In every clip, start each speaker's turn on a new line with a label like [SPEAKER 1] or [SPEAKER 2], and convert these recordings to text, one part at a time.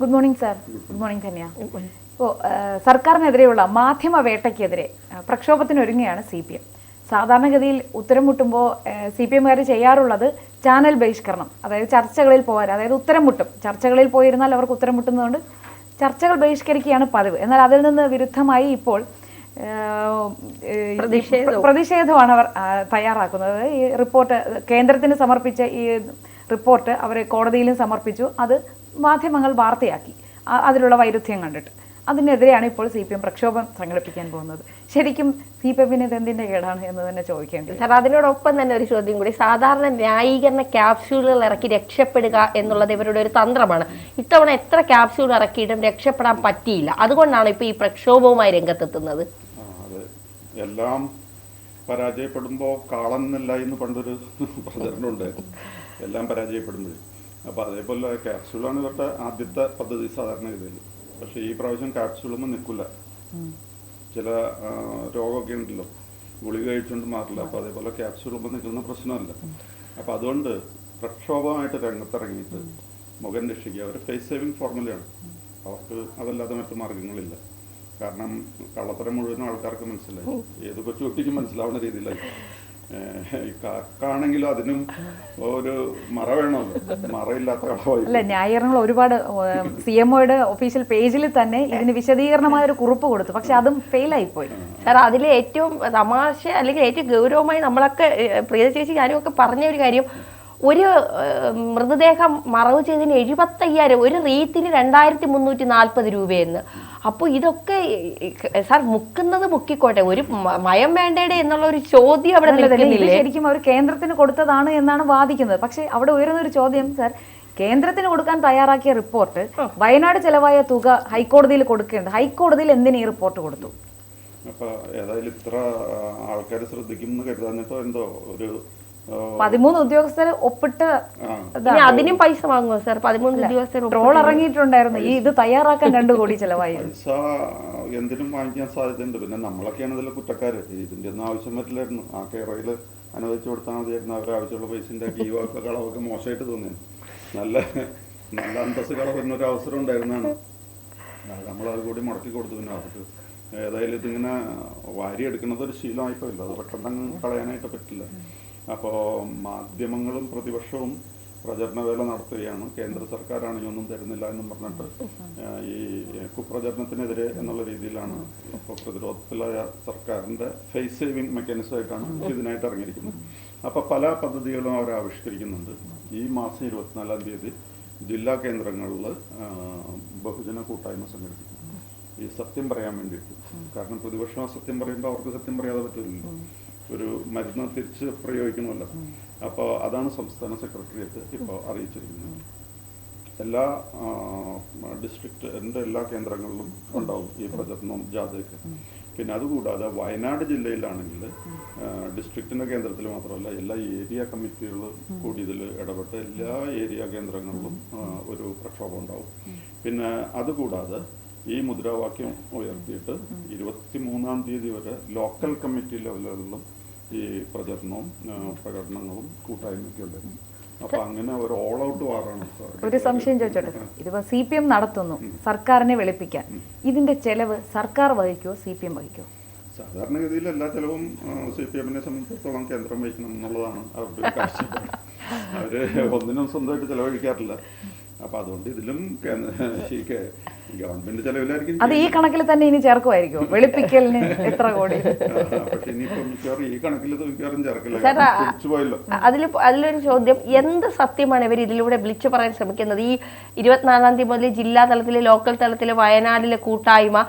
[SPEAKER 1] Good morning sir good morning Dhanya ഇപ്പോൾ സർക്കാരിനെതിരെയുള്ള മാധ്യമ വേട്ടയ്ക്കെതിരെ പ്രക്ഷോഭത്തിന് പ്രക്ഷോഭത്തിനൊരുങ്ങുകയാണ് സി പി എം സാധാരണഗതിയിൽ ഉത്തരം മുട്ടുമ്പോൾ സി പി എമ്മുകാർ ചെയ്യാറുള്ളത് ചാനൽ ബഹിഷ്കരണം അതായത് ചർച്ചകളിൽ പോകാൻ അതായത് ഉത്തരം മുട്ടും. ചർച്ചകളിൽ പോയിരുന്നാൽ അവർക്ക് ഉത്തരം മുട്ടുന്നതുകൊണ്ട് ചർച്ചകൾ ബഹിഷ്കരിക്കുകയാണ് പതിവ്. എന്നാൽ അതിൽ നിന്ന് വിരുദ്ധമായി ഇപ്പോൾ പ്രതിഷേധമാണ് അവർ തയ്യാറാക്കുന്നത്. ഈ റിപ്പോർട്ട് കേന്ദ്രത്തിന് സമർപ്പിച്ച ഈ റിപ്പോർട്ട് അവർ കോടതിയിലും സമർപ്പിച്ചു. അത് മാധ്യമങ്ങൾ വാർത്തയാക്കി. അതിലുള്ള വൈരുദ്ധ്യം കണ്ടിട്ട്. അതിനെതിരെയാണ് ഇപ്പോൾ സി പി എം പ്രക്ഷോഭം സംഘടിപ്പിക്കാൻ പോകുന്നത്. ശരിക്കും സി പി എമ്മിന് ഇത് എന്തിന്റെ കേടാണ് എന്ന് തന്നെ ചോദിക്കേണ്ടത്
[SPEAKER 2] സാർ അതിനോടൊപ്പം തന്നെ ഒരു ചോദ്യം കൂടി. സാധാരണ ന്യായീകരണ ക്യാപ്സ്യൂളുകൾ ഇറക്കി രക്ഷപ്പെടുക എന്നുള്ളത് ഇവരുടെ ഒരു തന്ത്രമാണ്. ഇത്തവണ എത്ര ക്യാപ്സ്യൂൾ ഇറക്കിയിട്ടും രക്ഷപ്പെടാൻ പറ്റിയില്ല. അതുകൊണ്ടാണ് ഇപ്പോൾ ഈ പ്രക്ഷോഭവുമായി രംഗത്തെത്തുന്നത്.
[SPEAKER 3] അതെ. എല്ലാം പരാജയപ്പെടുമ്പോൾ കാളന്നല്ല എന്ന് പണ്ടൊരു പ്രചരണമുണ്ട് എല്ലാം പരാജയപ്പെടുമ്പോഴേ അപ്പോൾ അതേപോലെ ക്യാപ്സ്യൂളാണ് ഇവരുടെ ആദ്യത്തെ പദ്ധതി സാധാരണ ഗതിയിൽ. പക്ഷേ ഈ പ്രാവശ്യം ക്യാപ്സ്യൂളൊന്നും നിൽക്കില്ല ചില രോഗമൊക്കെ ഉണ്ടല്ലോ. ഗുളിക കഴിച്ചുകൊണ്ട് മാറില്ല. അപ്പോൾ അതേപോലെ ക്യാപ്സ്യൂളൊന്നും നിൽക്കുന്ന പ്രശ്നമല്ല. അപ്പോൾ അതുകൊണ്ട് പ്രക്ഷോഭമായിട്ട് രംഗത്തിറങ്ങിയിട്ട് മുഖം രക്ഷിക്കുക. അവർ ഫേസ് സേവിങ് ഫോർമുലയാണ് അവർക്ക് അതല്ലാതെ മറ്റു മാർഗങ്ങളില്ല കാരണം കള്ളത്തരം മുഴുവനും ആൾക്കാർക്ക് മനസ്സിലായി. ഏത് കൊച്ചു കുട്ടിക്കും മനസ്സിലാവുന്ന രീതിയിലായി. കാക്കാണെങ്കിലും അതിനും ഒരു മറ വേണമല്ലോ മറയില്ലാത്ത
[SPEAKER 1] അല്ല ന്യായീകരണങ്ങൾ ഒരുപാട് സി എം ഒയുടെ ഒഫീഷ്യൽ പേജിൽ തന്നെ ഇതിന് വിശദീകരണമായ ഒരു കുറിപ്പ് കൊടുത്തു. പക്ഷെ അതും ഫെയിലായി പോയി.
[SPEAKER 2] സാർ അതിൽ ഏറ്റവും തമാശ അല്ലെങ്കിൽ ഏറ്റവും ഗൗരവമായി നമ്മളൊക്കെ പ്രിയ ചേച്ചി ഞാനും ഒക്കെ പറഞ്ഞ ഒരു കാര്യം ഒരു മൃതദേഹം മറവ് ചെയ്തതിന് എഴുപത്തയ്യായിരം ഒരു റീത്തിന് രണ്ടായിരത്തി മുന്നൂറ്റി നാൽപ്പത് രൂപയെന്ന്. അപ്പോൾ ഇതൊക്കെ സാർ മുക്കുന്നത് മുക്കിക്കോട്ടെ. ഒരു മയം വേണ്ടേടെ എന്നുള്ള ഒരു ചോദ്യം അവിടെ നിൽക്കുന്നില്ലേ?
[SPEAKER 1] ശരിക്കും അവർ കേന്ദ്രത്തിന് കൊടുത്തതാണ് എന്നാണ് വാദിക്കുന്നത്. പക്ഷെ അവിടെ ഉയരുന്ന ഒരു ചോദ്യം സാർ. കേന്ദ്രത്തിന് കൊടുക്കാൻ തയ്യാറാക്കിയ റിപ്പോർട്ട് വയനാട് ചെലവായ തുക ഹൈക്കോടതിയിൽ കൊടുക്കേണ്ടത്. ഹൈക്കോടതിയിൽ എന്തിന് ഈ റിപ്പോർട്ട് കൊടുത്തു?
[SPEAKER 3] അപ്പൊ ഏതായാലും ഇത്ര ആൾക്കാർ ശ്രദ്ധിക്കും എന്ന് കരുതാന്നിട്ടോ എന്തോ ഒരു
[SPEAKER 1] പതിമൂന്ന് ഉദ്യോഗസ്ഥർ ഒപ്പിട്ട്
[SPEAKER 2] ഇനി അതിനും പൈസ വാങ്ങുമോ സാർ? പതിമൂന്ന് ഉദ്യോഗസ്ഥർ
[SPEAKER 1] ട്രോൾ ഇറങ്ങിയിട്ടുണ്ടായിരുന്നു. ഈ ഇത് തയ്യാറാക്കാൻ രണ്ടു കോടി ചെലവായി.
[SPEAKER 3] പൈസ എന്തിനും വാങ്ങിക്കാൻ സാധ്യതയുണ്ട്. പിന്നെ നമ്മളൊക്കെയാണ് ഇതിലെ കുറ്റക്കാര്. ഇതിന്റെ ഒന്നും ആവശ്യം പറ്റില്ലായിരുന്നു ആ കേറയിൽ അനുവദിച്ചു കൊടുത്താൽ മതിയായിരുന്നു. അവരെ ആവശ്യമുള്ള പൈസ ഉണ്ടാക്കി ഈ വാക്ക് കളവൊക്കെ മോശമായിട്ട് തോന്നി. നല്ല നല്ല അന്തസ് കളവുന്ന ഒരു അവസരം ഉണ്ടായിരുന്നാണ് നമ്മൾ അത് കൂടി മുടക്കി കൊടുത്തു പിന്നെ അവർക്ക്. ഏതായാലും ഇതിങ്ങനെ വാരി എടുക്കുന്നത് ഒരു ശീലമായിപ്പോയില്ല. അത് പെട്ടെന്ന് കളയാനായിട്ട് പറ്റില്ല. അപ്പോൾ മാധ്യമങ്ങളും പ്രതിപക്ഷവും പ്രചരണ വേല നടത്തുകയാണ്. കേന്ദ്ര സർക്കാരാണ് ഇതൊന്നും തരുന്നില്ല എന്നും പറഞ്ഞിട്ട് ഈ കുപ്രചരണത്തിനെതിരെ എന്നുള്ള രീതിയിലാണ് ഇപ്പോൾ പ്രതിരോധത്തിലായ സർക്കാരിന്റെ ഫേസ് സേവിങ് മെക്കാനിസം ആയിട്ടാണ് ഇതിനായിട്ട് ഇറങ്ങിയിരിക്കുന്നത്. അപ്പോൾ പല പദ്ധതികളും അവർ ആവിഷ്കരിക്കുന്നുണ്ട്. ഈ മാസം ഇരുപത്തിനാലാം തീയതി ജില്ലാ കേന്ദ്രങ്ങളിൽ ബഹുജന കൂട്ടായ്മ സംഘടിപ്പിക്കും ഈ സത്യം പറയാൻ വേണ്ടിയിട്ട്. കാരണം പ്രതിപക്ഷം സത്യം പറയുമ്പോൾ അവർക്ക് സത്യം പറയാതെ പറ്റില്ലല്ലോ ഒരു മരുന്ന് തിരിച്ച് പ്രയോഗിക്കണമല്ലോ. അപ്പോൾ അതാണ് സംസ്ഥാന സെക്രട്ടേറിയറ്റ് ഇപ്പോൾ അറിയിച്ചിരിക്കുന്നത്. എല്ലാ ഡിസ്ട്രിക്റ്റ് എന്റെ എല്ലാ കേന്ദ്രങ്ങളിലും ഉണ്ടാവും ഈ പ്രചരണം ജാഥയ്ക്ക്. പിന്നെ അതുകൂടാതെ വയനാട് ജില്ലയിലാണെങ്കിൽ ഡിസ്ട്രിക്റ്റിന്റെ കേന്ദ്രത്തിൽ മാത്രമല്ല എല്ലാ ഏരിയ കമ്മിറ്റികളും കൂടി ഇതിൽ ഇടപെട്ട് എല്ലാ ഏരിയ കേന്ദ്രങ്ങളിലും ഒരു പ്രക്ഷോഭം ഉണ്ടാവും. പിന്നെ അതുകൂടാതെ ഈ മുദ്രാവാക്യം ഉയർത്തിയിട്ട് ഇരുപത്തി മൂന്നാം തീയതി വരെ ലോക്കൽ കമ്മിറ്റി ലെവലുകളിലും ഈ പ്രചരണവും പ്രകടനങ്ങളും കൂട്ടായ്മയൊക്കെ ഉണ്ടായിരുന്നു അപ്പൊ അങ്ങനെ ഒരു ഓൾ ഔട്ട് വാറാണ്
[SPEAKER 1] ഒരു സംശയം ചോദിച്ചോട്ടെ? ഇതിപ്പോ സി പി എം നടത്തുന്നു സർക്കാരിനെ വെളുപ്പിക്കാൻ. ഇതിന്റെ ചെലവ് സർക്കാർ വഹിക്കോ സി പി എം വഹിക്കുമോ
[SPEAKER 3] സാധാരണഗതിയിൽ എല്ലാ ചെലവും സി പി എമ്മിനെ സംബന്ധിച്ചിടത്തോളം കേന്ദ്രം വഹിക്കണം എന്നുള്ളതാണ് അവരുടെ കാഴ്ചപ്പാട്. അവർ ഒന്നിനും സ്വന്തമായിട്ട് ചിലവഴിക്കാറില്ല. അപ്പൊ അതുകൊണ്ട് ഇതിലും ഗവൺമെന്റ് ചെലവിലായിരിക്കും
[SPEAKER 1] അത് ഈ കണക്കിൽ തന്നെ ഇനി ചേർക്കുമായിരിക്കും. വെളുപ്പിക്കലിന് എത്ര കോടി?
[SPEAKER 3] പക്ഷെ ഇനിയിപ്പോ മിക്കവാറും ഈ കണക്കിൽ മിക്കവാറും ചേർക്കില്ല.
[SPEAKER 2] അതിൽ അതിലൊരു ചോദ്യം എന്ത് സത്യമാണ് ഇവർ ഇതിലൂടെ വിളിച്ചു പറയാൻ ശ്രമിക്കുന്നത്? ഈ ഇരുപത്തിനാലാം തീയതി മുതൽ ജില്ലാ തലത്തിൽ ലോക്കൽ തലത്തിൽ വയനാടിലെ കൂട്ടായ്മ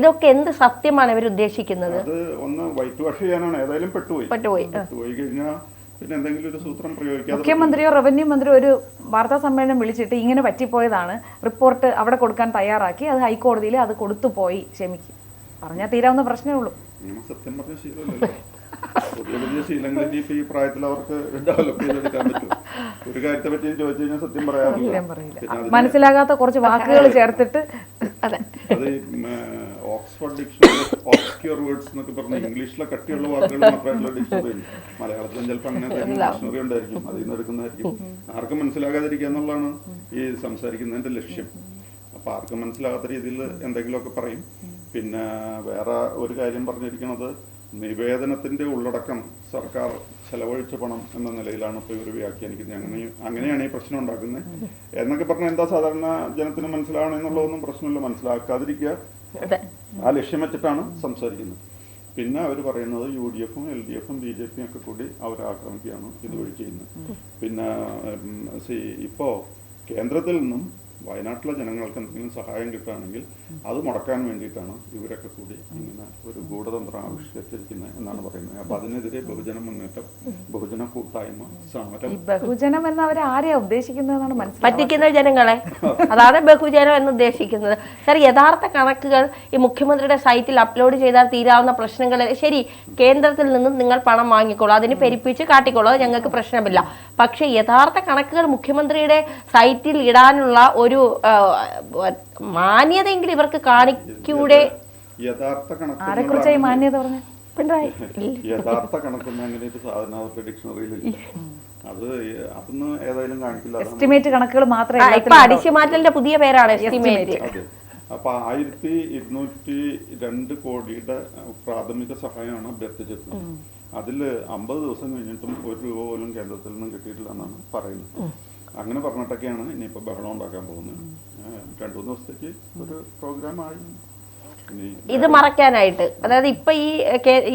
[SPEAKER 2] ഇതൊക്കെ എന്ത് സത്യമാണ് ഇവർ ഉദ്ദേശിക്കുന്നത്?
[SPEAKER 3] ഒന്ന് വൈറ്റ് വാഷ് ചെയ്യാനാണ്. ഏതായാലും പെട്ടുപോയി.
[SPEAKER 2] പെട്ടുപോയി.
[SPEAKER 3] പെട്ടുപോയി കഴിഞ്ഞാൽ പിന്നെ എന്തെങ്കിലും ഒരു സൂത്രം പ്രയോഗിക്കാതെ
[SPEAKER 1] മുഖ്യമന്ത്രിയോ റവന്യൂ മന്ത്രിയോ ഒരു വാർത്താ സമ്മേളനം വിളിച്ചിട്ട് ഇങ്ങനെ പറ്റിപ്പോയതാണ്. റിപ്പോർട്ട് അവിടെ കൊടുക്കാൻ തയ്യാറാക്കി. അത് ഹൈക്കോടതിയിൽ അത് കൊടുത്തു പോയി ക്ഷമിക്കും. പറഞ്ഞാൽ തീരാവുന്ന പ്രശ്നമേ ഉള്ളൂ.
[SPEAKER 3] നമ്മൾ സത്യം പറഞ്ഞ ശീലമല്ലല്ലോ പുതിയ പുതിയ ശീലങ്ങൾ ഇനിയിപ്പോ ഈ പ്രായത്തിൽ അവർക്ക് ഡെവലപ്പ് ചെയ്തെടുക്കാൻ പറ്റും ഒരു കാര്യത്തെ പറ്റി ചോദിച്ചു കഴിഞ്ഞാൽ സത്യം പറയാറില്ല.
[SPEAKER 1] സത്യം പറയില്ല.
[SPEAKER 3] പിന്നെ അതിന്
[SPEAKER 1] മനസ്സിലാകാത്ത കുറച്ച് വാക്കുകൾ ചേർത്തിട്ട്
[SPEAKER 2] അതെ
[SPEAKER 3] അത് ഈ, ഉം, ഓക്സ്ഫോർഡ് ഡിക്ഷണറി ഓബ്സ്ക്യൂർ വേർഡ്സ് എന്നൊക്കെ പറഞ്ഞ ഇംഗ്ലീഷിലെ കട്ടിയുള്ള വാക്കുകൾ മാത്രമായിട്ടുള്ള ഡിക്ഷണറി മലയാളത്തിലും ചിലപ്പോൾ അങ്ങനെ ഡിക്ഷണറി ഉണ്ടായിരിക്കും. അതിൽ നിന്ന് എടുക്കുന്നതായിരിക്കും. ആർക്കും മനസ്സിലാകാതിരിക്കുക എന്നുള്ളതാണ് ഈ സംസാരിക്കുന്നതിന്റെ ലക്ഷ്യം. അപ്പൊ ആർക്കും മനസ്സിലാകാത്ത രീതിയിൽ എന്തെങ്കിലുമൊക്കെ പറയും. പിന്നെ വേറെ ഒരു കാര്യം പറഞ്ഞിരിക്കുന്നത് നിവേദനത്തിന്റെ ഉള്ളടക്കം സർക്കാർ ചെലവഴിച്ച പണം എന്ന നിലയിലാണ് ഇപ്പോൾ ഇവർ വ്യാഖ്യാനിക്കുന്നത്. അങ്ങനെ അങ്ങനെയാണ് ഈ പ്രശ്നം ഉണ്ടാക്കുന്നത്. എന്നൊക്കെ പറഞ്ഞാൽ എന്താ സാധാരണ ജനത്തിന് മനസ്സിലാവണം എന്നുള്ളതൊന്നും പ്രശ്നമില്ല. മനസ്സിലാക്കാതിരിക്കുക. ആ ലക്ഷ്യം വെച്ചിട്ടാണ് സംസാരിക്കുന്നത്. പിന്നെ അവർ പറയുന്നത് യു ഡി എഫും എൽ ഡി എഫും ബി ജെ പിയും ഒക്കെ കൂടി അവരെ ആക്രമിക്കുകയാണ് ഇതുവഴി ചെയ്യുന്നത്. പിന്നെ ഇപ്പോ ഇപ്പോൾ കേന്ദ്രത്തിൽ നിന്നും വയനാട്ടിലെ ജനങ്ങൾക്ക് എന്തെങ്കിലും സഹായം കിട്ടുകയാണെങ്കിൽ അത് മുടക്കാൻ വേണ്ടിയിട്ടാണ് ഇവരൊക്കെ കൂടി ഇങ്ങനെ ഒരു ഗൂഢതന്ത്രം ആവിഷ്കരിച്ചിരിക്കുന്നത് എന്നാണ് പറയുന്നത്. അപ്പൊ അതിനെതിരെ ബഹുജന മുന്നേറ്റം ബഹുജന കൂട്ടായ്മ സമരം.
[SPEAKER 1] ഈ ബഹുജനം എന്ന് അവർ ആരെയാ ഉദ്ദേശിക്കുന്നതെന്നാണ് മനസ്സിലാക്കുന്നത്
[SPEAKER 2] പറ്റിക്കുന്ന ജനങ്ങളെ. അതാണ് ബഹുജനം എന്ന് ഉദ്ദേശിക്കുന്നത്. സർ യഥാർത്ഥ കണക്കുകൾ ഈ മുഖ്യമന്ത്രിയുടെ സൈറ്റിൽ അപ്ലോഡ് ചെയ്താൽ തീരാവുന്ന പ്രശ്നങ്ങൾ ശരി കേന്ദ്രത്തിൽ നിന്ന് നിങ്ങൾ പണം വാങ്ങിക്കോളൂ അതിന് പെരുപ്പിച്ച് കാട്ടിക്കോളൂ ഞങ്ങൾക്ക് പ്രശ്നമില്ല. പക്ഷേ യഥാർത്ഥ കണക്കുകൾ മുഖ്യമന്ത്രിയുടെ സൈറ്റിൽ ഇടാനുള്ള ഒരു ആ, മാന്യതയെങ്കിലും ഇവർക്ക് കാണിക്കൂടെ?
[SPEAKER 3] യഥാർത്ഥ കണക്ക്
[SPEAKER 1] മാന്യത പറഞ്ഞു?
[SPEAKER 2] പിണറായി.
[SPEAKER 3] യഥാർത്ഥ കണക്കൊന്നും അങ്ങനെ ഒരു സാധനം അവരുടെ ഡിക്ഷണറിയിലില്ല അത് അതൊന്നും ഏതായാലും കാണിക്കില്ല.
[SPEAKER 1] എസ്റ്റിമേറ്റ് കണക്കുകൾ മാത്രമേ
[SPEAKER 2] ഇപ്പൊ പുതിയ പേരാണ് എസ്റ്റിമേറ്റ്.
[SPEAKER 3] അപ്പൊ ആയിരത്തി ഇരുന്നൂറ്റി രണ്ട് കോടിയുടെ പ്രാഥമിക സഹായമാണ് അഭ്യർത്ഥിച്ചിരുന്നത് അതിൽ അമ്പത് ദിവസം കഴിഞ്ഞിട്ടും ഒരു രൂപ പോലും കേന്ദ്രത്തിൽ നിന്നും കിട്ടിയിട്ടില്ല എന്നാണ് പറയുന്നത്. അങ്ങനെ പറഞ്ഞിട്ടൊക്കെയാണ് ഇനിയിപ്പോ ബഹളം ഉണ്ടാക്കാൻ പോകുന്നത്. രണ്ടു മൂന്ന് ദിവസത്തേക്ക് ഒരു പ്രോഗ്രാം ആയി. ഇനി
[SPEAKER 2] ഇത് മറക്കാനായിട്ട് അതായത് ഇപ്പൊ ഈ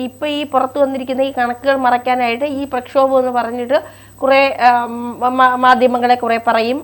[SPEAKER 2] ഇപ്പൊ ഈ പുറത്തു വന്നിരിക്കുന്ന ഈ കണക്കുകൾ മറക്കാനായിട്ട് ഈ പ്രക്ഷോഭം എന്ന് പറഞ്ഞിട്ട് കുറെ മാധ്യമങ്ങളെ കുറെ പറയും.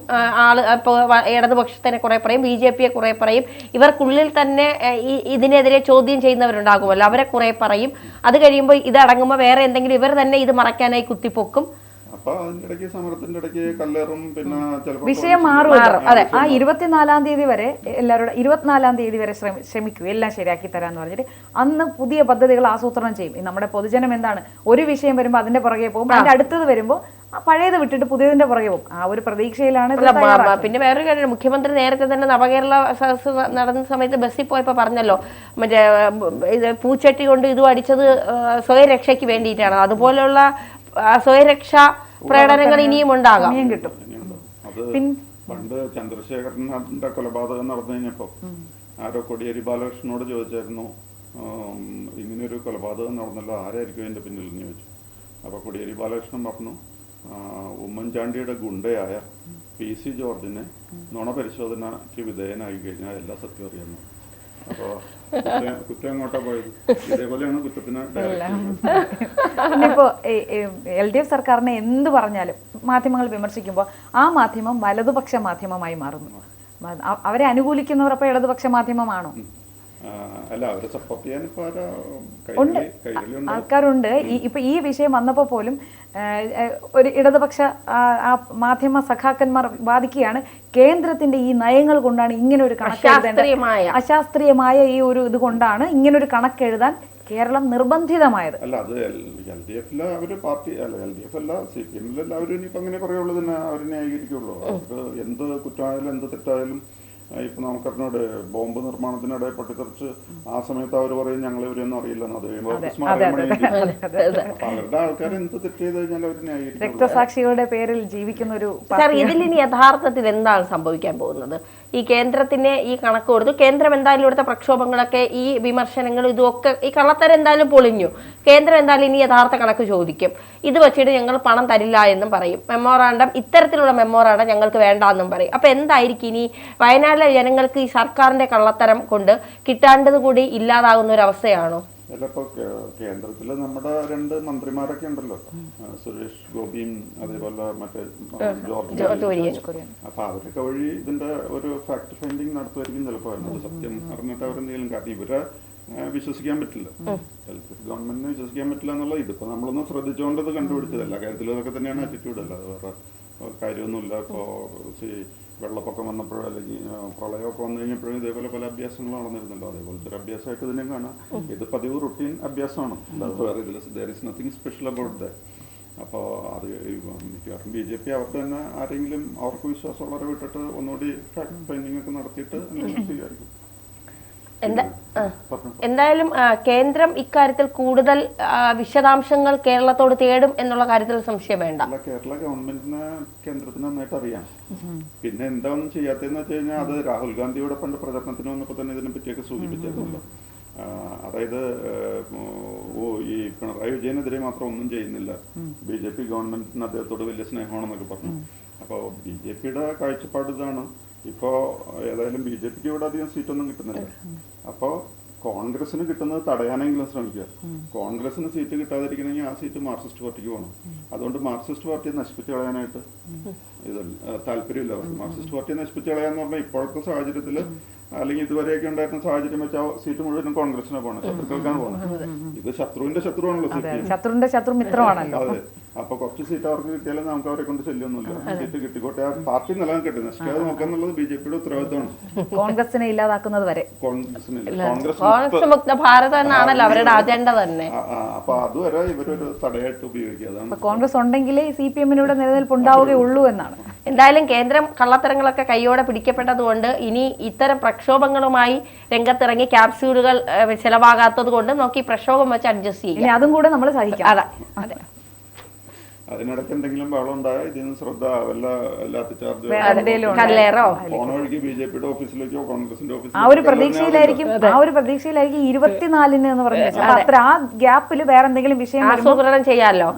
[SPEAKER 2] ആൾ ഇപ്പോൾ ഇടതുപക്ഷത്തിനെ കുറെ പറയും ബി ജെ പിയെ കുറെ പറയും. ഇവർക്കുള്ളിൽ തന്നെ ഈ ഇതിനെതിരെ ചോദ്യം ചെയ്യുന്നവരുണ്ടാകുമല്ലോ. അവരെ കുറെ പറയും. അത് കഴിയുമ്പോൾ ഇതടങ്ങുമ്പോൾ വേറെ എന്തെങ്കിലും ഇവർ തന്നെ ഇത് മറക്കാനായി കുത്തിപ്പൊക്കും.
[SPEAKER 3] അപ്പൊ അതിന്റെ ഇടയ്ക്ക് സമരത്തിന്റെ ഇടയ്ക്ക് കല്ലേറും പിന്നെ ചിലപ്പോൾ
[SPEAKER 1] വിഷയം മാറും അതെ. ആ ഇരുപത്തിനാലാം തീയതി വരെ എല്ലാവരുടെ ഇരുപത്തിനാലാം തീയതി വരെ ശ്രമി- ശ്രമിക്കൂ. എല്ലാം ശരിയാക്കി തരാന്ന് പറഞ്ഞിട്ട് അന്ന് പുതിയ പദ്ധതികൾ ആസൂത്രണം ചെയ്യും. ഈ നമ്മുടെ പൊതുജനം എന്താണ്? ഒരു വിഷയം വരുമ്പോൾ അതിന്റെ പുറകെ പോകും. അതിന്റെ അടുത്തത് വരുമ്പോൾ ആ പഴയത് വിട്ടിട്ട് പുതിയതിന്റെ പുറകെ പോകും. ആ ഒരു പ്രതീക്ഷയിലാണ്.
[SPEAKER 2] പിന്നെ വേറൊരു കാര്യം മുഖ്യമന്ത്രി നേരത്തെ തന്നെ നവകേരള സദസ് നടന്ന സമയത്ത് ബസ്സിൽ പോയപ്പോ പറഞ്ഞല്ലോ മറ്റേ ഇത് പൂച്ചട്ടി കൊണ്ട് ഇതും അടിച്ചത് സ്വയരക്ഷയ്ക്ക് വേണ്ടിയിട്ടാണ്. അതുപോലെയുള്ള സ്വയരക്ഷാ പ്രകടനങ്ങൾ ഇനിയും ഉണ്ടാകാം.
[SPEAKER 1] കിട്ടും.
[SPEAKER 3] പണ്ട് ചന്ദ്രശേഖരന്റെ കൊലപാതകം നടന്നു കഴിഞ്ഞപ്പോ ആരോ കൊടിയേരി ബാലകൃഷ്ണനോട് ചോദിച്ചായിരുന്നു ഇങ്ങനെയൊരു ഇങ്ങനൊരു കൊലപാതകം നടന്നല്ലോ ആരായിരിക്കും എന്റെ പിന്നിൽ എന്ന് ചോദിച്ചു. അപ്പൊ കൊടിയേരി ബാലകൃഷ്ണൻ പറഞ്ഞു ഉമ്മൻചാണ്ടിയുടെ ഗുണ്ടയായ പി സി ജോർജിനെ നുണ പരിശോധനയ്ക്ക് വിധേയനായി കഴിഞ്ഞാൽ എല്ലാ സത്യം അറിയുന്നു അപ്പോ.
[SPEAKER 1] ഇനിയിപ്പോ എൽ ഡി എഫ് സർക്കാരിനെ എന്ത് പറഞ്ഞാലും മാധ്യമങ്ങൾ വിമർശിക്കുമ്പോൾ ആ മാധ്യമം വലതുപക്ഷ മാധ്യമമായി മാറുന്നു. അവരെ അനുകൂലിക്കുന്നവർ അപ്പോൾ ഇടതുപക്ഷ മാധ്യമമാണോ?
[SPEAKER 3] അല്ല അവരെ സപ്പോർട്ട് ചെയ്യാൻ ഇപ്പോൾ
[SPEAKER 1] ആൾക്കാരുണ്ട്. ഈ ഇപ്പൊ ഈ വിഷയം വന്നപ്പോൾ പോലും ഒരു ഇടതുപക്ഷ ആ, മാധ്യമ സഖാക്കന്മാർ വാദിക്കുകയാണ് കേന്ദ്രത്തിന്റെ ഈ നയങ്ങൾ കൊണ്ടാണ് ഇങ്ങനെ ഒരു കണക്ക്
[SPEAKER 2] അശാസ്ത്രീയമായ.
[SPEAKER 1] ഈ ഒരു ഇത് കൊണ്ടാണ് ഇങ്ങനെ ഒരു കണക്ക് എഴുതാൻ കേരളം നിർബന്ധിതമായത്.
[SPEAKER 3] അല്ല അത് എൽ ഡി എഫിലെ അവർ പാർട്ടി അല്ല എൽ ഡി എഫ് അല്ല സി പി എമ്മിലെല്ലാം അവരും ഇനിയിപ്പോ അങ്ങനെ പറയുള്ളൂ തന്നെ അവർ ന്യായീകരിക്കുള്ളൂ. അവർക്ക് എന്ത് കുറ്റമായാലും എന്ത് തെറ്റായാലും ഇപ്പൊ നമുക്കറിഞ്ഞോട് ബോംബ് നിർമ്മാണത്തിനിടെ പൊട്ടിത്തെറിച്ച് ആ സമയത്ത് അവർ പറയും ഞങ്ങൾ ഇവരെയൊന്നും അറിയില്ലെന്ന്. അത് കഴിയുമ്പോൾ അവരുടെ ആൾക്കാർ എന്ത് തെറ്റ് ചെയ്ത് കഴിഞ്ഞാൽ അവർ ന്യായീകരിക്കും.
[SPEAKER 1] രക്തസാക്ഷികളുടെ പേരിൽ ജീവിക്കുന്ന ഒരു
[SPEAKER 2] സാർ ഇതിൽ ഇനി യഥാർത്ഥത്തിൽ എന്താണ് സംഭവിക്കാൻ പോകുന്നത്? ഈ കേന്ദ്രത്തിന് ഈ കണക്ക് കൊടുത്തു കേന്ദ്രം എന്തായാലും ഇവിടുത്തെ പ്രക്ഷോഭങ്ങളൊക്കെ ഈ വിമർശനങ്ങൾ ഇതുമൊക്കെ ഈ കള്ളത്തരം എന്തായാലും പൊളിഞ്ഞു. കേന്ദ്രം എന്തായാലും ഇനി യഥാർത്ഥ കണക്ക് ചോദിക്കും. ഇത് വെച്ചിട്ട് ഞങ്ങൾ പണം തരില്ല എന്നും പറയും. മെമ്മോറാണ്ടം ഇത്തരത്തിലുള്ള മെമ്മോറാണ്ടം ഞങ്ങൾക്ക് വേണ്ട എന്നും പറയും. അപ്പൊ എന്തായിരിക്കും ഇനി? വയനാട്ടിലെ ജനങ്ങൾക്ക് ഈ സർക്കാരിന്റെ കള്ളത്തരം കൊണ്ട് കിട്ടാണ്ടത് കൂടി ഇല്ലാതാകുന്ന ഒരു അവസ്ഥയാണോ?
[SPEAKER 3] അല്ല ഇപ്പൊ കേ- കേന്ദ്രത്തിൽ നമ്മുടെ രണ്ട് മന്ത്രിമാരൊക്കെ ഉണ്ടല്ലോ. സുരേഷ് ഗോപിയും അതേപോലെ മറ്റേ ജോർജ്. അപ്പൊ അവരൊക്കെ വഴി ഇതിന്റെ ഒരു ഫാക്ട് ഫൈൻഡിങ് നടത്തുമായിരിക്കും ചിലപ്പോൾ സത്യം അറിഞ്ഞിട്ട് അവരെന്തെങ്കിലും കാരണം ഇവരെ വിശ്വസിക്കാൻ പറ്റില്ല. ഗവൺമെന്റിനെ വിശ്വസിക്കാൻ പറ്റില്ല എന്നുള്ളത് ഇതിപ്പോ നമ്മളൊന്ന് നമ്മളൊന്നും ശ്രദ്ധിച്ചുകൊണ്ടത് കണ്ടുപിടിച്ചത് എല്ലാ കാര്യത്തിലും അതൊക്കെ തന്നെയാണ് ആറ്റിറ്റ്യൂഡ് അല്ലാതെ വേറെ കാര്യമൊന്നുമില്ല. ഇപ്പോ see, വെള്ളപ്പൊക്കം വന്നപ്പോഴോ അല്ലെങ്കിൽ പ്രളയമൊക്കെ വന്നു കഴിഞ്ഞപ്പോഴും ഇതേപോലെ പല അഭ്യാസങ്ങൾ നടന്നിരുന്നല്ലോ അതേപോലത്തെ ഒരു അഭ്യാസമായിട്ട് ഇതിനെ കാണാം. ഇത് പതിവ് റുട്ടീൻ അഭ്യാസമാണ്. വേറെ ഇതിൽ there is nothing special about the അപ്പോൾ അത് മിക്കവാറും ബി ജെ പി അവർക്ക് തന്നെ ആരെങ്കിലും അവർക്ക് വിശ്വാസമുള്ളവരെ വിട്ടിട്ട് ഒന്നുകൂടി ഫാക്ട് ഫൈൻഡിങ് ഒക്കെ നടത്തിയിട്ട് സ്വീകരിക്കും. പറഞ്ഞു
[SPEAKER 2] എന്തായാലും കേന്ദ്രം ഇക്കാര്യത്തിൽ കൂടുതൽ വിശദാംശങ്ങൾ കേരളത്തോട് തേടും എന്നുള്ള കാര്യത്തിൽ സംശയം വേണ്ട.
[SPEAKER 3] കേരള ഗവൺമെന്റിന് കേന്ദ്രത്തിന് നന്നായിട്ട് അറിയാം. പിന്നെ എന്താ ഒന്നും ചെയ്യാത്തതെന്ന് വെച്ച് കഴിഞ്ഞാൽ അത് രാഹുൽ ഗാന്ധിയുടെ പണ്ട് പ്രചരണത്തിന് വന്നപ്പോൾ തന്നെ ഇതിനെ പറ്റിയൊക്കെ സൂചിപ്പിച്ചായിരുന്നല്ലോ അതായത് ഓ ഈ പിണറായി വിജയനെതിരെ മാത്രം ഒന്നും ചെയ്യുന്നില്ല. ബി ജെ പി ഗവൺമെന്റിന് അദ്ദേഹത്തോട് വലിയ സ്നേഹമാണെന്നൊക്കെ പറഞ്ഞു. അപ്പോൾ ബി ജെ പിയുടെ കാഴ്ചപ്പാട് ഇതാണ്. ഇപ്പോൾ ഏതായാലും ബി ജെ പിക്ക് ഇവിടെ അധികം സീറ്റൊന്നും കിട്ടുന്നില്ല. അപ്പോൾ കോൺഗ്രസിന് കിട്ടുന്നത് തടയാനെങ്കിലും ശ്രമിക്കുക. കോൺഗ്രസിന് സീറ്റ് കിട്ടാതിരിക്കണമെങ്കിൽ ആ സീറ്റ് മാർക്സിസ്റ്റ് പാർട്ടിക്ക് പോകണം. അതുകൊണ്ട് മാർക്സിസ്റ്റ് പാർട്ടിയെ നശിപ്പിച്ച് കളയാനായിട്ട് ഇത് താല്പര്യമില്ല മാർക്സിസ്റ്റ് പാർട്ടിയെ നശിപ്പിച്ച് കളയാന്ന് പറഞ്ഞാൽ ഇപ്പോഴത്തെ സാഹചര്യത്തിൽ അല്ലെങ്കിൽ ഇതുവരെയൊക്കെ ഉണ്ടായിരുന്ന സാഹചര്യം വെച്ച് ആ സീറ്റ് മുഴുവനും കോൺഗ്രസിനെ പോകണം ശത്രുക്കൾക്കാണ് പോകണം ഇത് ശത്രുവിന്റെ ശത്രുവാണല്ലോ
[SPEAKER 1] ശത്രുവിന്റെ ശത്രു മിത്രമാണല്ലോ.
[SPEAKER 3] അതെ. അപ്പൊ കുറച്ച് സീറ്റ് അവർക്ക് കിട്ടിയാലും നമുക്ക് അവരെ കൊണ്ട് ശല്യമൊന്നുമില്ല. സീറ്റ് കിട്ടിക്കോട്ടെ. ആ പാർട്ടി നിലനിൽക്കട്ടെ നശിക്കാതെ നോക്കാന്നുള്ളത് ബി ജെ പിയുടെ ഉത്തരവാദിത്തമാണ്.
[SPEAKER 1] കോൺഗ്രസിനെ ഇല്ലാതാക്കുന്നത് വരെ.
[SPEAKER 3] കോൺഗ്രസിനില്ല. കോൺഗ്രസ്
[SPEAKER 2] കോൺഗ്രസ് മുക്ത ഭാരതം എന്നാണല്ലോ അവരുടെ അജണ്ട തന്നെ.
[SPEAKER 3] അപ്പൊ അതുവരെ ഇവരൊരു തടയായിട്ട് ഉപയോഗിക്കുക. അതാണ്
[SPEAKER 1] കോൺഗ്രസ് ഉണ്ടെങ്കിലേ സി പി എമ്മിനൂടെ നിലനിൽപ്പ് ഉണ്ടാവുകയുള്ളൂ എന്നാണ്.
[SPEAKER 2] എന്തായാലും കേന്ദ്രം കള്ളത്തരങ്ങളൊക്കെ കൈയോടെ പിടിക്കപ്പെട്ടതുകൊണ്ട് ഇനി ഇത്തരം പ്രക്ഷോഭങ്ങളുമായി രംഗത്തിറങ്ങി ക്യാപ്സ്യൂളുകൾ ചെലവാകാത്തത് കൊണ്ട് നോക്കി പ്രക്ഷോഭം വെച്ച് അഡ്ജസ്റ്റ് ചെയ്യും.
[SPEAKER 1] അതും കൂടെ നമ്മൾ സഹിക്കാം.
[SPEAKER 2] അതെ. അതെ.
[SPEAKER 3] അതിനിടയ്ക്ക് എന്തെങ്കിലും ബഹളം ഉണ്ടായാൽ ഇതിന് ശ്രദ്ധ വല്ല ലാത്തി ചാർജ് പോണ വഴിക്ക് ബി ജെ പിയുടെ ഓഫീസിലേക്കോ കോൺഗ്രസിന്റെ
[SPEAKER 1] ആ ഒരു
[SPEAKER 3] ഓഫീസിലേക്കോ
[SPEAKER 1] പ്രതീക്ഷയിലായിരിക്കും ആ ഒരു പ്രതീക്ഷയിലായിരിക്കും ഇരുപത്തിനാലിന് എന്ന് പറഞ്ഞു അത്ര ആ ഗ്യാപ്പിൽ വേറെ എന്തെങ്കിലും വിഷയം
[SPEAKER 2] ആസൂത്രണം ചെയ്യാമല്ലോ